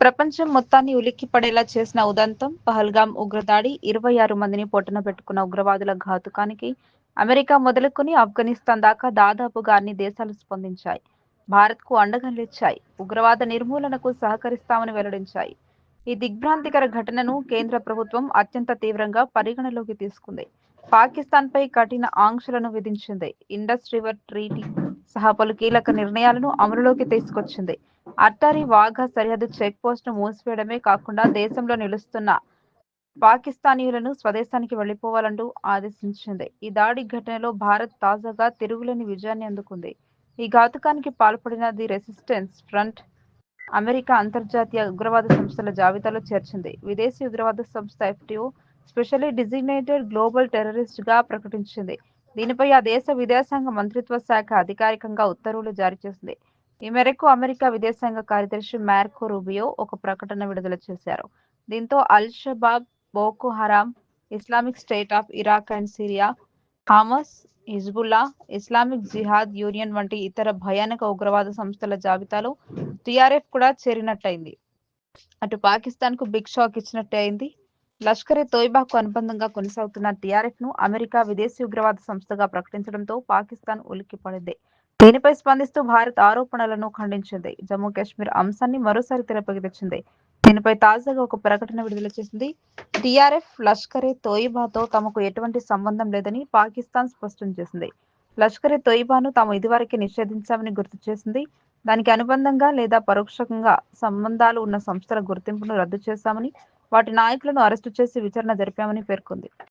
ప్రపంచం మొత్తాన్ని ఉలిక్కిపడేలా చేసిన ఉదంతం పహల్గాం ఉగ్రదాడి ఇరవై ఆరు మందిని పొట్టన పెట్టుకున్న ఉగ్రవాదుల ఘాతుకానికి అమెరికా మొదలుకొని ఆఫ్ఘనిస్తాన్ దాకా దాదాపుగా అన్ని దేశాలు స్పందించాయి. భారత్కు అండగా నిలిచాయి. ఉగ్రవాద నిర్మూలనకు సహకరిస్తామని వెల్లడించాయి. ఈ దిగ్భ్రాంతికర ఘటనను కేంద్ర ప్రభుత్వం అత్యంత తీవ్రంగా పరిగణలోకి తీసుకుంది. పాకిస్తాన్పై కఠిన ఆంక్షలను విధించింది. ఇండస్ రివర్ ట్రీటీ సహా పలు కీలక నిర్ణయాలను అమలులోకి తీసుకొచ్చింది. అట్టారి వాఘా సరిహద్దు చెక్ పోస్ట్ను మూసివేయడమే కాకుండా దేశంలో నిలుస్తున్న పాకిస్తానీయులను స్వదేశానికి వెళ్ళిపోవాలంటూ ఆదేశించింది. ఈ దాడి ఘటనలో భారత్ తాజాగా తిరుగులేని విజయాన్ని అందుకుంది. ఈ ఘాతుకానికి పాల్పడిన ది రెసిస్టెన్స్ ఫ్రంట్ అమెరికా అంతర్జాతీయ ఉగ్రవాద సంస్థల జాబితాలో చేర్చింది. విదేశీ ఉగ్రవాద సంస్థ ఎఫ్టిఓ స్పెషల్లీ డిజిగ్నేటెడ్ గ్లోబల్ టెర్రరిస్ట్గా ప్రకటించింది. దీనిపై ఆ దేశ విదేశాంగ మంత్రిత్వ శాఖ అధికారికంగా ఉత్తర్వులు జారీ చేసింది. ఈ మేరకు అమెరికా విదేశాంగ కార్యదర్శి మార్కో రూబియో ఒక ప్రకటన విడుదల చేశారు. దీంతో Al Shabaab Boko Haram Islamic State of Iraq and Syria Hamas Hezbollah Islamic Jihad Union వంటి ఇతర భయానక ఉగ్రవాద సంస్థల జాబితాలో టిఆర్ఎఫ్ కూడా చేరినట్టయింది. అటు పాకిస్తాన్కు బిగ్ షాక్ ఇచ్చినట్టే అయింది. లష్కరే తోయిబాకు అనుబంధంగా కొనసాగుతున్న టీఆర్ఎఫ్ను అమెరికా విదేశీ ఉగ్రవాద సంస్థగా ప్రకటించడంతో పాకిస్తాన్ ఉలిక్కిపడింది. దీనిపై స్పందిస్తూ భారత్ ఆరోపణలను ఖండించింది. జమ్మూ కాశ్మీర్ అంశాన్ని మరోసారి తెరపైకి తెచ్చింది. దీనిపై తాజాగా ఒక ప్రకటన విడుదల చేసింది. టిఆర్ఎఫ్ లష్కరే తోయిబాతో తమకు ఎటువంటి సంబంధం లేదని పాకిస్తాన్ స్పష్టం చేసింది. లష్కరే తోయిబాను తాము ఇదివరకే నిషేధించామని గుర్తు చేసింది. దానికి అనుబంధంగా లేదా పరోక్షంగా సంబంధాలు ఉన్న సంస్థల గుర్తింపును రద్దు చేశామని వాటి నాయకులను అరెస్టు చేసి విచారణ జరిపామని పేర్కొంది.